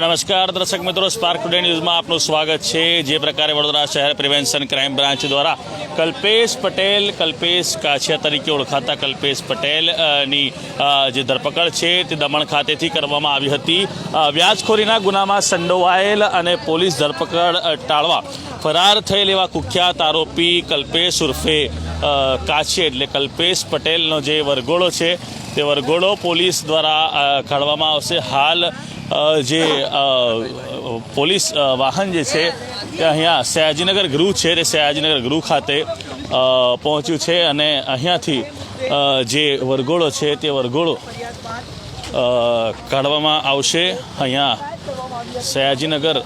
નમસ્કાર દર્શક મિત્રો સ્પાર્ક ટુડે ન્યૂઝમાં આપનું સ્વાગત છે. જે પ્રકારે વડોદરા શહેર પ્રિવેન્શન ક્રાઇમ બ્રાન્ચ દ્વારા કલ્પેશ પટેલ કલ્પેશ કાછિયા તરીકે ઓળખાતા કલ્પેશ પટેલ અ, ની અ, જે ધરપકડ છે તે દમણ ખાતેથી કરવામાં આવી હતી. વ્યાજખોરીના ગુનામાં સંડોવાયેલ અને પોલીસ ધરપકડ ટાળવા ફરાર થયેલ એવા કુખ્યાત આરોપી કલ્પેશ ઉર્ફે કાછી એટલે કલ્પેશ પટેલનો જે વરઘોડો છે તે વરઘોડો પોલીસ દ્વારા કાઢવામાં આવશે. હાલ જે પોલીસ વાહન જે છે, તે અહીંયા સયાજીનગર ગૃહ છે. તે સયાજીનગર ગૃહ ખાતે પહોંચ્યું છે અને અહીંયાથી જે વરઘોડો છે તે વરઘોડો કાઢવામાં આવશે. અહીંયા સયાજીનગર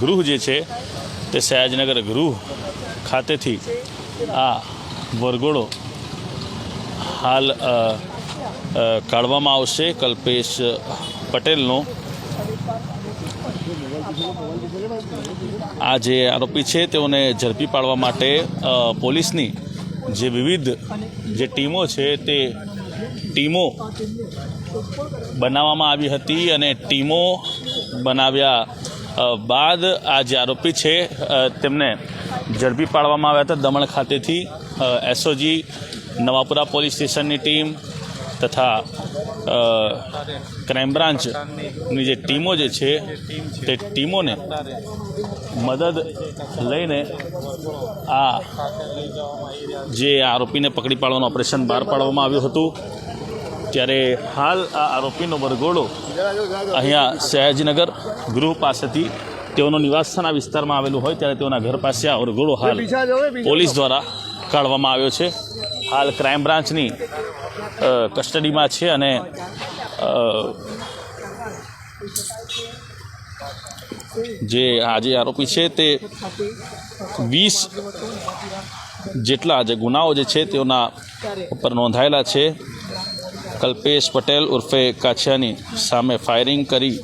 ગૃહ જે છે, તે સયાજીનગર ગૃહ ખાતેથી આ વરઘોડો હાલ કાઢવામાં આવશે કલ્પેશ પટેલનો. આ જે આરોપી છે તેઓને ઝડપી પાડવા માટે પોલીસની જે વિવિધ જે ટીમો છે તે ટીમો બનાવવામાં આવી હતી અને ટીમો બનાવ્યા બાદ આ જે આરોપી છે તેમને ઝડપી પાડવામાં આવ્યા હતા દમણ ખાતેથી એસઓજી નવાપુરા પોલીસ સ્ટેશનની ટીમ તથા ક્રાઇમ બ્રાન્ચની જે ટીમો જે છે તે ટીમોને મદદ લઈને આ જે આરોપીને પકડી પાડવાનું ઓપરેશન બહાર પાડવામાં આવ્યું હતું. ત્યારે હાલ આ આરોપીનો વરઘોડો અહીંયા સયાજીનગર ગૃહ પાસેથી તેઓનો નિવાસસ્થાન વિસ્તારમાં આવેલું હોય ત્યારે તેઓના ઘર પાસે આ વરઘોડો હાલ પોલીસ દ્વારા કાઢવામાં આવ્યો છે. હાલ ક્રાઇમ બ્રાન્ચની કસ્ટડીમાં છે અને જે આજે આરોપી છે તે વીસ જેટલા જે ગુનાઓ જે છે તેઓના ઉપર નોંધાયેલા છે. કલ્પેશ પટેલ ઉર્ફે કાછિયાની સામે ફાયરિંગ કરી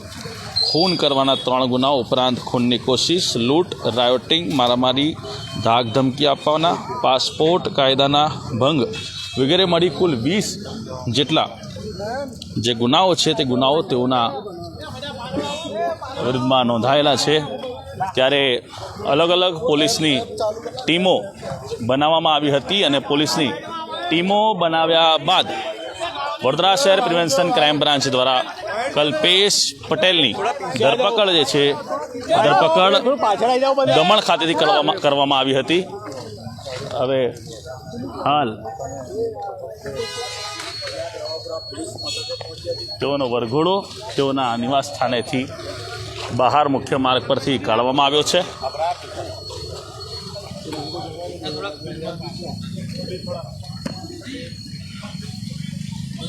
ખૂન કરવાના ત્રણ ગુનાઓ ઉપરાંત ખૂનની કોશિશ, લૂંટ, રાયોટિંગ, મારામારી, ધાક ધમકી આપવાના, પાસપોર્ટ, કાયદાના ભંગ વગેરે મળી કુલ વીસ જેટલા જે ગુનાઓ છે તે ગુનાઓ તેઓના વિરુદ્ધમાં નોંધાયેલા છે. ત્યારે અલગ અલગ પોલીસની ટીમો બનાવવામાં આવી હતી અને પોલીસની ટીમો બનાવ્યા બાદ વડોદરા શહેર પ્રિવેન્શન ક્રાઇમ બ્રાન્ચ દ્વારા કલ્પેશ પટેલની ધરપકડ જે છે, ધરપકડ દમણ ખાતેથી કરવામાં કરવામાં આવી હતી. હવે હાલ તેઓનો વરઘોડો તેઓના નિવાસ સ્થાનેથી બહાર મુખ્ય માર્ગ પરથી કાઢવામાં આવ્યો છે.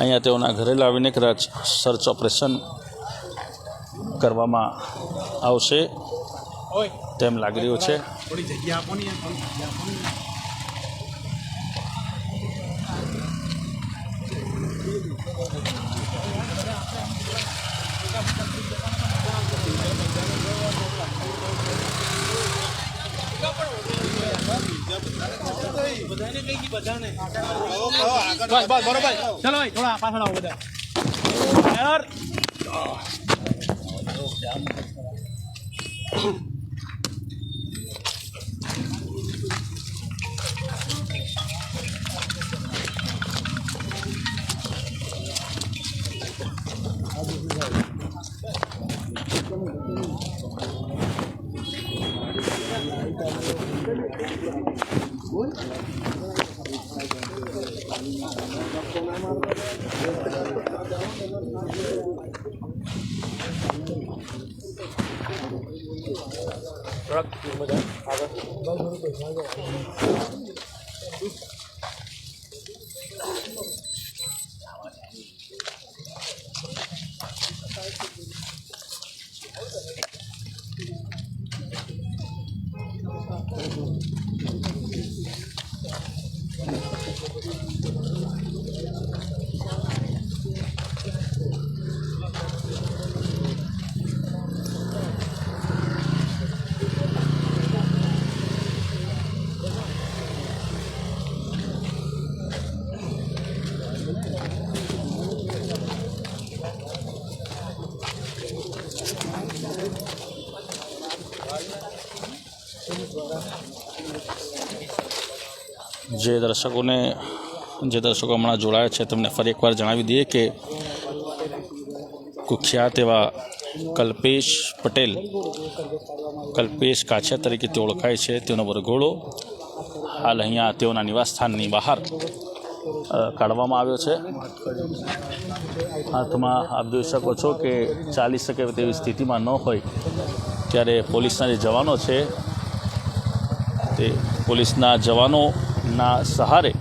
અહીંયા તેઓના ઘરે લાવીને કદાચ સર્ચ ઓપરેશન કરવામાં આવશે. તેમ લાગી રહ્યું છે થોડી જગ્યા આપો ને યાર, થોડી જગ્યા આપો ને બસ બસ બરોબર ચલો ભાઈ થોડા પાછળ આવો બધા યાર Rock, you know that? જે દર્શકોને, જે દર્શકો હમણાં જોડાયા છે, તમને ફરી એકવાર જણાવી દઈએ કે કુખ્યાત એવા કલ્પેશ પટેલ, કલ્પેશ કાછિયા તરીકે તે ઓળખાય છે, તેનો વરઘોડો હાલ અહીંયા તેઓના નિવાસસ્થાનની બહાર કાઢવામાં આવ્યો છે. હાથમાં આપ જોઈ શકો છો કે ચાલી શકે તેવી સ્થિતિમાં ન હોય ત્યારે પોલીસના જે જવાનો છે, તે પોલીસના જવાનોના સહારે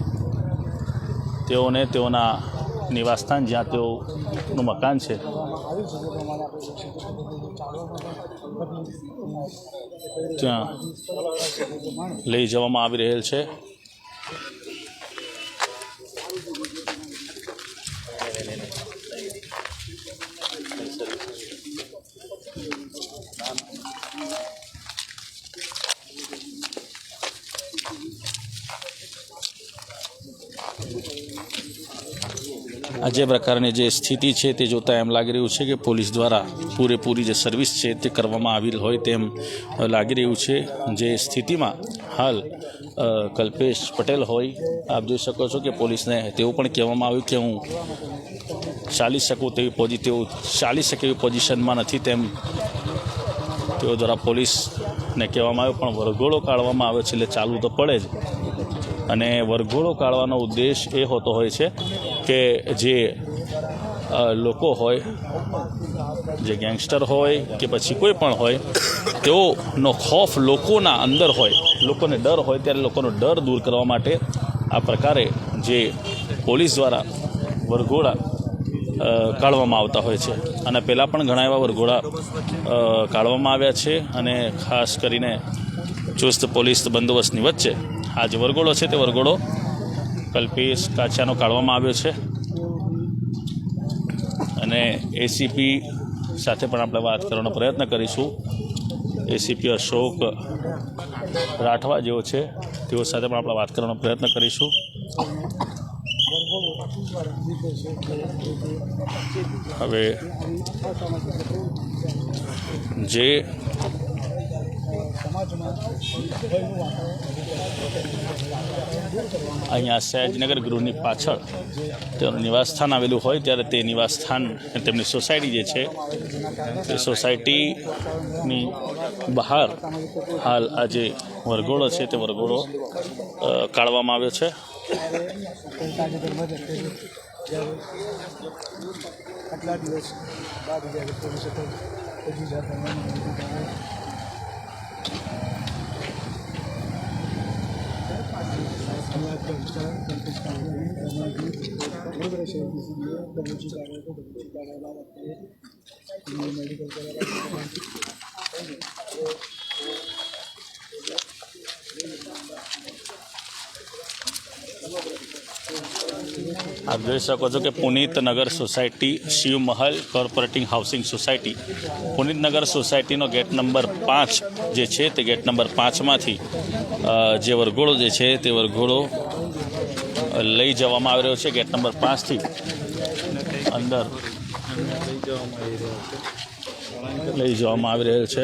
તેઓને તેઓના નિવાસસ્થાન જ્યાં તેઓનું મકાન છે. ત્યાં લઈ જવામાં આવી રહેલ છે. આ જે પ્રકારની જે સ્થિતિ છે તે જોતાં એમ લાગી રહ્યું છે કે પોલીસ દ્વારા પૂરેપૂરી જે સર્વિસ છે તે કરવામાં આવી હોય તેમ લાગી રહ્યું છે. જે સ્થિતિમાં હાલ કલ્પેશ પટેલ હોય, આપ જોઈ શકો છો કે પોલીસને તેવું પણ કહેવામાં આવ્યું કે હું ચાલી શકું તેવી પોઝિટિવ ચાલી શકે એવી પોઝિશનમાં નથી તેમ તેઓ દ્વારા પોલીસને કહેવામાં આવ્યું, પણ વરઘોડો કાઢવામાં આવે છે એટલે ચાલવું તો પડે જ. અને વરઘોડો કાઢવાનો ઉદ્દેશ એ હોતો હોય છે કે જે લોકો હોય, જે ગેંગસ્ટર હોય કે પછી કોઈ પણ હોય, તેઓનો ખોફ લોકોના અંદર હોય, લોકોને ડર હોય ત્યારે લોકોનો ડર દૂર કરવા માટે આ પ્રકારે જે પોલીસ દ્વારા વરઘોડા કાઢવામાં આવતા હોય છે. અને પહેલાં પણ ઘણા એવા વરઘોડા કાઢવામાં આવ્યા છે અને ખાસ કરીને ચુસ્ત પોલીસ બંદોબસ્તની વચ્ચે આ જે વરઘોડો છે તે વરઘોડો કલ્પેશ કાછાનો કાઢવામાં આવ્યો છે. અને એસીપી સાથે પણ આપણે વાત કરવાનો પ્રયત્ન કરીશું. એસીપી અશોક રાઠવા જેઓ છે, તેઓ સાથે પણ આપણે વાત કરવાનો પ્રયત્ન કરીશું. હવે જે અહીંયા સયાજીનગર ગૃહની પાછળ તેનું નિવાસસ્થાન આવેલું હોય, ત્યારે તે નિવાસસ્થાન તેમની સોસાયટી જે છે, તે સોસાયટીની બહાર હાલ આ જે વરઘોડો છે, તે વરઘોડો કાઢવામાં આવ્યો છે. આટલા દિવસ બાદ જ્યારે પોલીસે તો હજી જાતે આપ જોઈ શકો છો કે Punit Nagar society, Shiv Mahal corporating housing society. Punit Nagar સોસાયટીનો gate number પાંચ જે છે તે ગેટ નંબર પાંચમાંથી જે વરઘોડો જે છે તે વરઘોડો લઈ જવામાં આવી રહ્યો છે ગેટ નંબર પાંચથી. અંદર લઈ જવામાં આવી રહ્યો છે.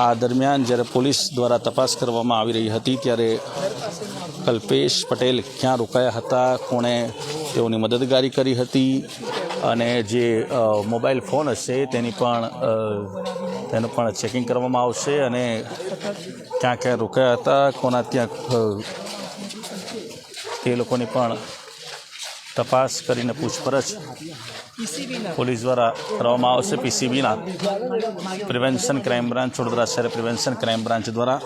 આ દરમિયાન જ્યારે પોલીસ દ્વારા તપાસ કરવામાં આવી રહી હતી ત્યારે કલ્પેશ પટેલ ક્યાં રોકાયા હતા, કોણે તેઓની મદદગારી કરી હતી અને જે મોબાઈલ ફોન હશે તેની પણ તેનું પણ ચેકિંગ કરવામાં આવશે અને ક્યાં ક્યાં રોકાયા હતા, કોના ત્યાં તે લોકોની પણ તપાસ કરીને પૂછપરછ પોલીસ દ્વારા કરવામાં આવશે પીસીબીના પ્રિવેન્શન ક્રાઇમ બ્રાન્ચ વડોદરા શહેર પ્રિવેન્શન ક્રાઇમ બ્રાન્ચ દ્વારા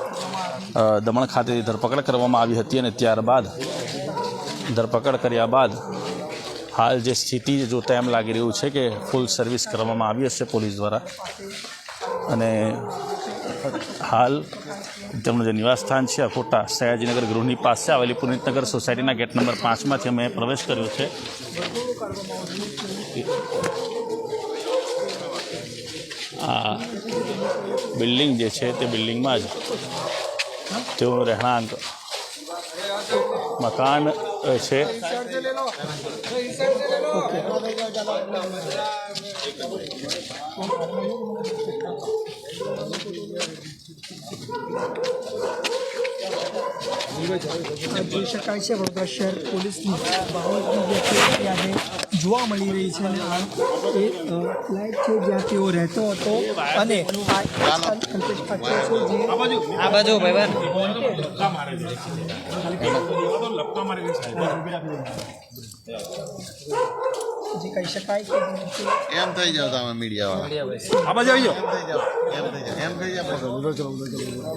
દમણ ખાતેથી ધરપકડ કરવામાં આવી હતી અને ત્યારબાદ, ધરપકડ કર્યા બાદ હાલ જે સ્થિતિ જોતા એમ લાગી રહ્યું છે કે ફૂલ સર્વિસ કરવામાં આવી હશે પોલીસ દ્વારા. અને હાલ તેમનું જે નિવાસસ્થાન છે અકોટા સયાજીનગર ગૃહની પાસે આવેલી પુનિતનગર સોસાયટીના ગેટ નંબર પાંચમાંથી અમે પ્રવેશ કર્યો છે. આ બિલ્ડિંગ જે છે તે બિલ્ડિંગમાં જ તેઓનું રહેણાંક મકાન છે. આ જોઈ શકાય છે વડોદરા શહેર પોલીસની બાવળની જે છે ત્યારે જોવા મળી રહી છે અને આ એ અ, ફ્લેટ છે જ્યાં તેઓ રહેતો હતો અને આ કલ્પેશ પાટીલ છે જે આ બાજુ ભાઈબંધ જે કહી શકાય કે એમ થઈ જાવ તમે મીડિયા વાળા આ બાજુ આવી જાઓ એમ થઈ જાવ એમ થઈ જાવ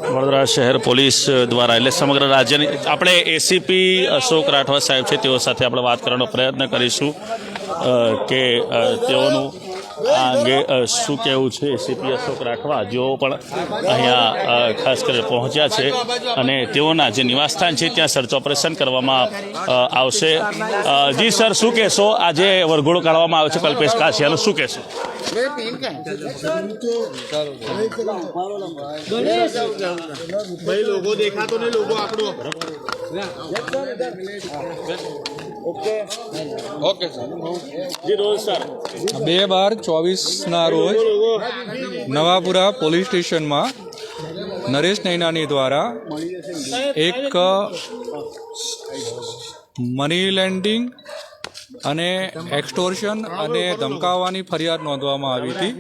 વડોદરા શહેર પોલીસ દ્વારા એટલે સમગ્ર રાજ્યની આપણે એસીપી અશોક રાઠવા સાહેબ છે તેઓ સાથે આપણે વાત કરવાનો પ્રયત્ન કરીશું કે તેઓનું આ અંગે શું કહેવું છે એસીપી અશોક રાખવા? જેઓ પણ અહીંયા ખાસ કરીને પહોંચ્યા છે અને તેઓના જે નિવાસસ્થાન છે ત્યાં સર્ચ ઓપરેશન કરવામાં આવશે. જી સર, શું કહેશો? આજે વરઘોડો કાઢવામાં આવે છે કલ્પેશ કાછિયાનું શું કહેશો? ભાઈ, લોકો દેખાતો નહીં, લોકો આપણો. જી રોજ સર. બે બાર ચોવીસના રોજ નવાપુરા પોલીસ સ્ટેશનમાં નરેશ નૈનાની દ્વારા એક મની લેન્ડિંગ અને એક્સટોર્શન અને ધમકાવવાની ફરિયાદ નોંધવામાં આવી હતી.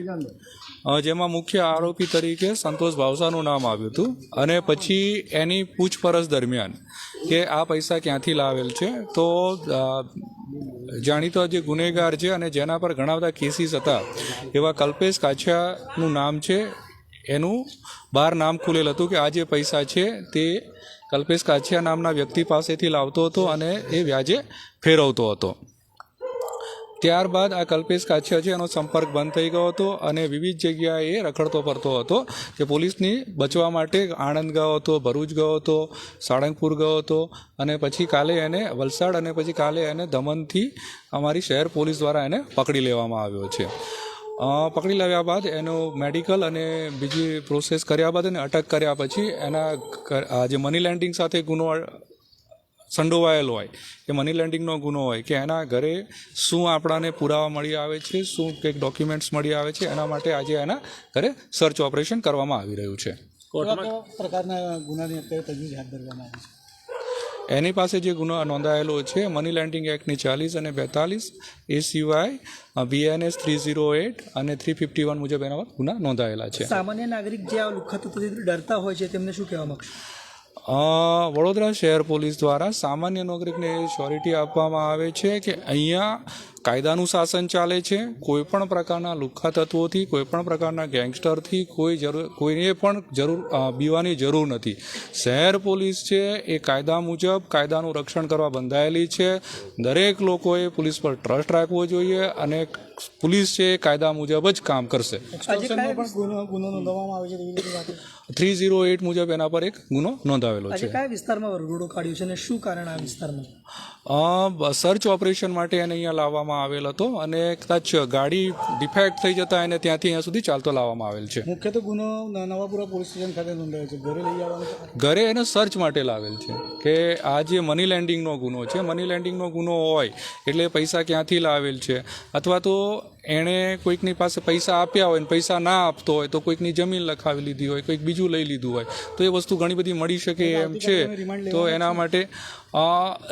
જેમાં મુખ્ય આરોપી તરીકે સંતોષ ભાવસાનું નામ આવ્યું હતું અને પછી એની પૂછપરછ દરમિયાન કે આ પૈસા ક્યાંથી લાવેલ છે, તો જાણીતો જે ગુનેગાર છે અને જેના પર ઘણા બધા કેસીસ હતા, એવા કલ્પેશ કાછિયાનું નામ છે, એનું બહાર નામ ખુલેલ હતું કે આ જે પૈસા છે તે કલ્પેશ કાછિયા નામના વ્યક્તિ પાસેથી લાવતો હતો અને એ વ્યાજે ફેરવતો હતો. ત્યારબાદ આ કલ્પેશ કાછિયા છે એનો સંપર્ક બંધ થઈ ગયો હતો અને વિવિધ જગ્યાએ રખડતો ફરતો હતો. કે પોલીસની બચવા માટે આણંદ ગયો હતો, ભરૂચ ગયો હતો, સાળંગપુર ગયો હતો અને પછી કાલે એને વલસાડ અને પછી કાલે એને દમણથી અમારી શહેર પોલીસ દ્વારા એને પકડી લેવામાં આવ્યો છે. પકડી લાવ્યા બાદ એનો મેડિકલ અને બીજી પ્રોસેસ કર્યા બાદ એને અટક કર્યા પછી એના જે મની લેન્ડિંગ સાથે ગુનો સંડોવાયેલો હોય કે મની લેન્ડિંગનો ગુનો હોય કે એના ઘરે શું આપણાને પુરાવા મળી આવે છે શું કંઈક ડોક્યુમેન્ટ્સ મળી આવે છે એના માટે આજે એના ઘરે સર્ચ ઓપરેશન કરવામાં આવી રહ્યું છે. પ્રકારના ગુનાની અત્યારે તજવીજ હાથ ધરવામાં આવી છે? એની પાસે જે ગુનો નોંધાયેલો છે મની લેન્ડિંગ એક્ટની ચાલીસ અને બેતાલીસ એ સિવાય બીએનએસ થ્રી ઝીરો એટ અને થ્રી ફિફ્ટી વન મુજબ એના પર ગુના નોંધાયેલા છે. સામાન્ય નાગરિક જે આ લુખત ડરતા હોય છે તેમને શું કહેવા માંગશો? વડોદરા શહેર પોલીસ દ્વારા સામાન્ય નાગરિકને શ્યોરિટી આપવામાં આવે છે કે અહીંયા કાયદાનું શાસન ચાલે છે કોઈ પણ પ્રકારના લુખ્ખા તત્વોથી કોઈ પણ પ્રકારના ગેંગસ્ટરથી કોઈ જરૂર કોઈને પણ જરૂર બીવાની જરૂર નથી. શહેર પોલીસ છે એ કાયદા મુજબ કાયદાનું રક્ષણ કરવા બંધાયેલી છે. દરેક લોકોએ પોલીસ પર ટ્રસ્ટ રાખવો જોઈએ અને પોલીસ છે એ કાયદા મુજબ જ કામ કરશે. થ્રી ઝીરો એટ મુજબ એના પર એક ગુનો નોંધાવેલો છે. કયા વિસ્તારમાં કાઢ્યો છે અને શું કારણ આ વિસ્તારમાં? અ, સર્ચ ઓપરેશન માટે એને અહીંયા લાવવામાં આવેલ હતો અને કદાચ ગાડી ડિફેક્ટ થઈ જતા એને ત્યાંથી અહીંયા સુધી ચાલતો લાવવામાં આવેલ છે. મુખ્યત્વે ગુનો ન- નવાપુરા પોલીસ સ્ટેશન ખાતે નોંધાયો છે. ઘરે લઈ આવવાનો ઘરે એને સર્ચ માટે લાવેલ છે કે આ જે મની લેન્ડિંગનો ગુનો છે મની લેન્ડિંગનો ગુનો હોય એટલે પૈસા ક્યાંથી લાવેલ છે? અથવા તો એણે કોઈકની પાસે પૈસા આપ્યા હોય ને પૈસા ના આપતો હોય તો કોઈકની જમીન લખાવી લીધી હોય કોઈક બીજું લઈ લીધું હોય તો એ વસ્તુ ઘણી બધી મળી શકે એમ છે. તો એના માટે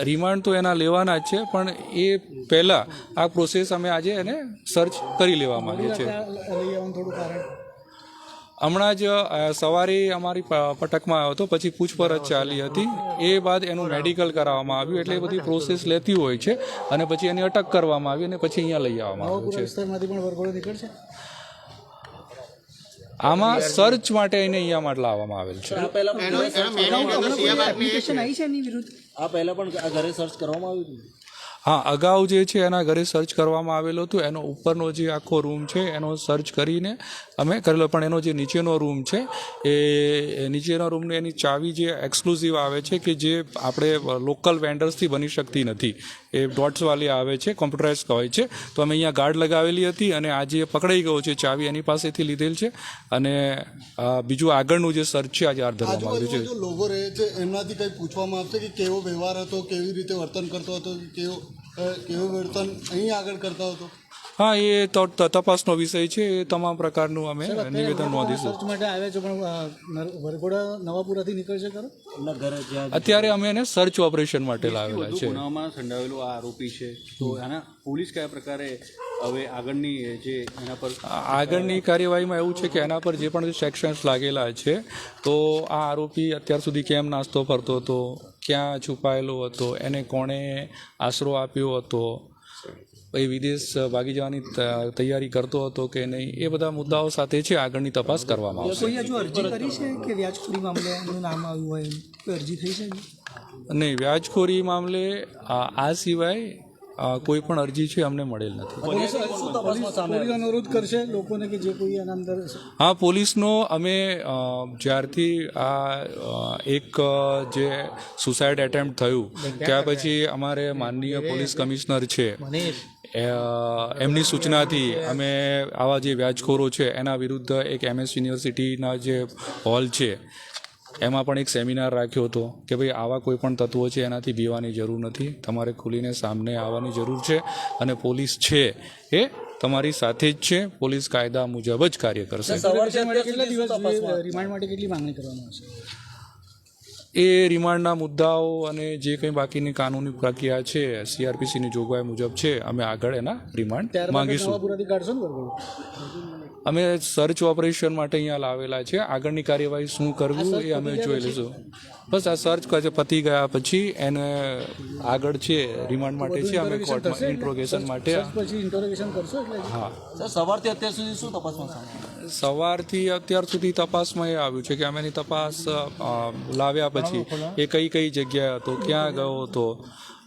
રિમાન્ડ તો એના લેવાના જ છે પણ એ પહેલાં આ પ્રોસેસ અમે આજે એને સર્ચ કરી લેવા માંગીએ છીએ ત્યાં લઈ આવવાનું થોડું કારણ હમણાં જ સવારે અમારી પ- પટકમાં આવ્યો હતો પછી પૂછપરછ ચાલી હતી. એ બાદ એનું મેડિકલ કરાવવામાં આવ્યું એટલે એ બધી પ્રોસેસ લેતી હોય છે અને પછી એની અટક કરવામાં આવી અને પછી અહીંયા લઈ આવવામાં આવ્યું છે. આમાં સર્ચ માટે એને અહીંયા માટે લાવવામાં આવેલ છે. આ પહેલા પણ ઘરે સર્ચ કરવામાં આવ્યું હતું? હા, અગાઉ જે છે એના ઘરે સર્ચ કરવામાં આવેલો હતો. એનો ઉપરનો જે આખો રૂમ છે, એનો સર્ચ કરીને અમે કરેલો. પણ એનો જે નીચેનો રૂમ છે, એ નીચેનો રૂમની એની ચાવી જે એક્સક્લુઝિવ આવે છે કે જે આપણે લોકલ વેન્ડર્સથી બની શકતી નથી. એ ડોટ્સવાળી આવે છે કોમ્પ્યુટરાઇઝ હોય છે. તો અમે અહીંયા ગાર્ડ લગાવેલી હતી અને આજે એ પકડાઈ ગયો છે ચાવી એની પાસેથી લીધેલ છે. અને બીજું આગળનું જે સર્ચ છે આજે હાથ ધરવામાં આવ્યું છે. લોકો રહે છે એમનાથી કંઈ પૂછવામાં આવશે કે કેવો વ્યવહાર હતો કેવી રીતે વર્તન કરતો હતો કેવો કેવું વર્તન અહીં આગળ કરતો હતો? હા એ ત- તપાસનો વિષય છે એ તમામ પ્રકારનું અમે નિવેદન નોંધીશું. સર્ચ માટે આવે છે પણ વરઘોડા નવાપુરાથી નીકળશે ખરો? અત્યારે અમે એને સર્ચ ઓપરેશન માટે લાવેલા છે. ગુનામાં સંડાવેલો આ આરોપી છે. તો આના પોલીસ કયા પ્રકારે હવે આગળની જે એના પર આગળની કાર્યવાહીમાં એવું છે કે એના પર જે પણ સેક્શન્સ લાગેલા છે તો આ આરોપી અત્યાર સુધી કેમ નાસ્તો ફરતો હતો ક્યાં છુપાયેલો હતો એને કોણે આશરો આપ્યો હતો એ વિદેશ ભાગી જવાની તૈયારી કરતો હતો કે નહીં એ બધા મુદ્દાઓ સાથે છે આગળની તપાસ કરવામાં આવશે હજુ અરજી કરી છે કે વ્યાજખોરી મામલે નામ આવ્યું હોય અરજી થઈ છે? નહીં વ્યાજખોરી મામલે આ સિવાય કોઈ પણ અરજી છે અમને મળેલ નથી. અનુરોધ કરશે લોકોને કે જે કોઈ એના અંદર હા પોલીસનો અમે જ્યારથી આ એક જે સુસાઇડ એટેમ્પ્ટ થયું ત્યાં પછી અમારે માનનીય પોલીસ કમિશનર છે. એમની સૂચનાથી અમે આવા જે વ્યાજખોરો છે એના વિરુદ્ધ એક એમએસ યુનિવર્સિટીના જે હોલ છે એમાં પણ એક સેમિનાર રાખ્યો હતો કે ભાઈ આવા કોઈ પણ તત્વો છે એનાથી બીવાની જરૂર નથી. તમારે ખુલીને સામને આવવાની જરૂર છે અને પોલીસ છે એ તમારી સાથે જ છે. પોલીસ કાયદા મુજબ જ કાર્ય કરશે. એ રિમાન્ડના મુદ્દાઓ અને જે કંઈ બાકીની કાનૂની પ્રક્રિયા છે સીઆરપીસીની જોગવાઈ મુજબ છે અમે આગળ એના રિમાન્ડ માંગીશું. અમે સર્ચ ઓપરેશન માટે અહીંયા લાવેલા છે. આગળની કાર્યવાહી શું કરવું એ અમે જોઈ લઈશું. બસ આ સર્ચ કરે પતી ગયા પછી એને આગળ છે રિમાન્ડ માટે છે અમે કોર્ટમાં ઇન્ટ્રોગેશન માટે પછી ઇન્ટરોગેશન કરશો એટલે હા. સવારથી અત્યાર સુધી શું તપાસમાં સવારથી અત્યાર સુધી તપાસમાં એ આવ્યું છે કે અમે એની તપાસ લાવ્યા પછી એ કઈ કઈ જગ્યાએ હતો ક્યાં ગયો હતો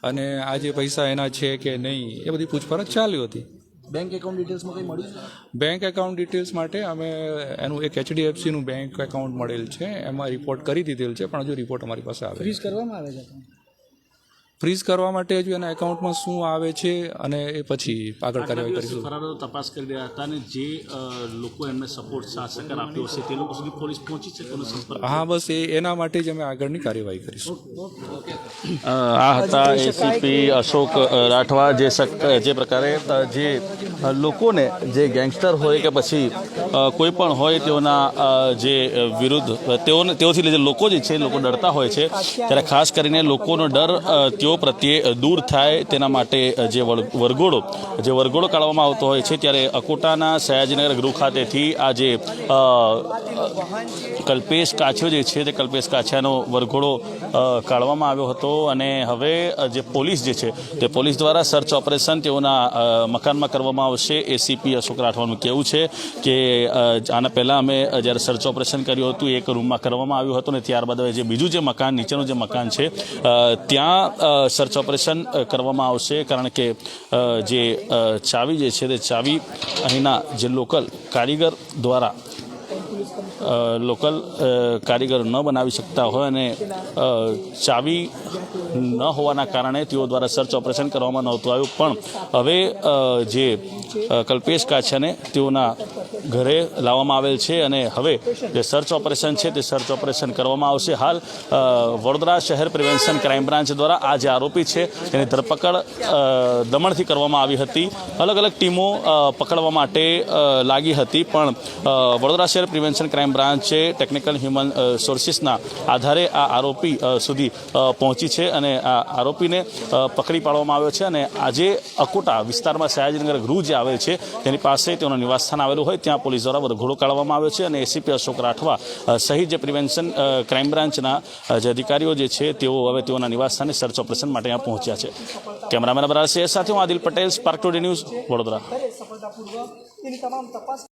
અને આ જે પૈસા એના છે કે નહીં એ બધી પૂછપરછ ચાલી હતી. બેંક એકાઉન્ટ ડિટેલ્સમાં કંઈ મળ્યું છે? બેંક એકાઉન્ટ ડિટેલ્સ માટે અમે એનું એક એચડીએફસીનું બેંક એકાઉન્ટ મળેલ છે. એમાં રિપોર્ટ કરી દીધેલ છે પણ હજુ રિપોર્ટ અમારી પાસે આવે ફ્રીઝ કરવામાં આવે છે. ફ્રીઝ કરવા માટે હજુ એના એકાઉન્ટમાં શું આવે છે અને એ પછી આગળ કાર્યવાહી કરીશું. ફરારો તપાસ કરી રહ્યા હતા અને જે લોકો એમને સપોર્ટ સાથ આપ્યો હશે તે લોકો સુધી પોલીસ પહોંચી છે તેનો સંપર્ક હા બસ એ એના માટે જ અમે આગળની કાર્યવાહી કરીશું. આ હતા એસીપી અશોક રાઠવા જે શક- જે પ્રકારે જે લોકોને જે ગેંગસ્ટર હોય કે પછી કોઈ પણ હોય તેઓના જે વિરુદ્ધ તેઓને તેઓથી જે લોકો જે છે લોકો ડરતા હોય છે. ત્યારે ખાસ કરીને લોકોનો ડર અ, પ્રત્યે દૂર થાય તેના માટે જે વર- વરઘોડો, જે વરઘોડો કાઢવામાં આવતો હોય છે, ત્યારે અકોટાના સયાજીનગર ગૃહ ખાતેથી આ જે કલ્પેશ કાછો જે છે તે કલ્પેશ કાછાનો વરઘોડો કાઢવામાં આવ્યો હતો અને હવે જે પોલીસ જે છે તે પોલીસ દ્વારા સર્ચ ઓપરેશન તેઓના મકાનમાં કરવામાં આવશે. એસીપી અશોક રાઠવાનું કહેવું છે કે આના પહેલાં અમે જ્યારે સર્ચ ઓપરેશન કર્યું હતું, એક રૂમમાં કરવામાં આવ્યું હતું ને ત્યારબાદ જે બીજું જે મકાન, નીચેનું જે મકાન છે ત્યાં સર્ચ ઓપરેશન કરવામાં આવશે. કારણ કે જે ચાવી જે છે તે ચાવી અહીંના જે લોકલ કારીગર દ્વારા લોકલ કારીગર ન બનાવી શકતા હોય અને ચાવી ન હોવાના કારણે તેઓ દ્વારા સર્ચ ઓપરેશન કરવામાં નહોતું આવ્યું. પણ હવે જે કલ્પેશ કાછાને તેઓના ઘરે લાવવામાં આવેલ છે અને હવે જે સર્ચ ઓપરેશન છે તે સર્ચ ઓપરેશન કરવામાં આવશે. હાલ વડોદરા શહેર પ્રિવેન્શન ક્રાઇમ બ્રાન્ચ દ્વારા આ જે આરોપી છે એની ધરપકડ દમણથી કરવામાં આવી હતી. અલગ અલગ ટીમો પકડવા માટે લાગી હતી. પણ વડોદરા શહેર પ્રિવેન્શન ક્રાઇમ બ્રાન્ચે ટેકનિકલ હ્યુમન સોર્સિસના આધારે આ આરોપી સુધી પહોંચી છે અને આ આરોપીને પકડી પાડવામાં આવ્યો છે અને આજે અકોટા વિસ્તારમાં સયાજીનગર ગૃહ જે આવેલ છે, તેની પાસે તેઓનું નિવાસસ્થાન આવેલું હોય, ત્યાં પોલીસ દ્વારા વરઘોડો કાઢવામાં આવ્યો છે અને એસીપી અશોક રાઠવા સહિત જે પ્રિવેન્શન ક્રાઇમ બ્રાન્ચના જે અધિકારીઓ જે છે, તેઓ હવે તેઓના નિવાસસ્થાને સર્ચ ઓપરેશન માટે અહીંયા પહોંચ્યા છે. કેમેરામેન બરાબર સાથે હું Adil Patel spark today news Vadodara.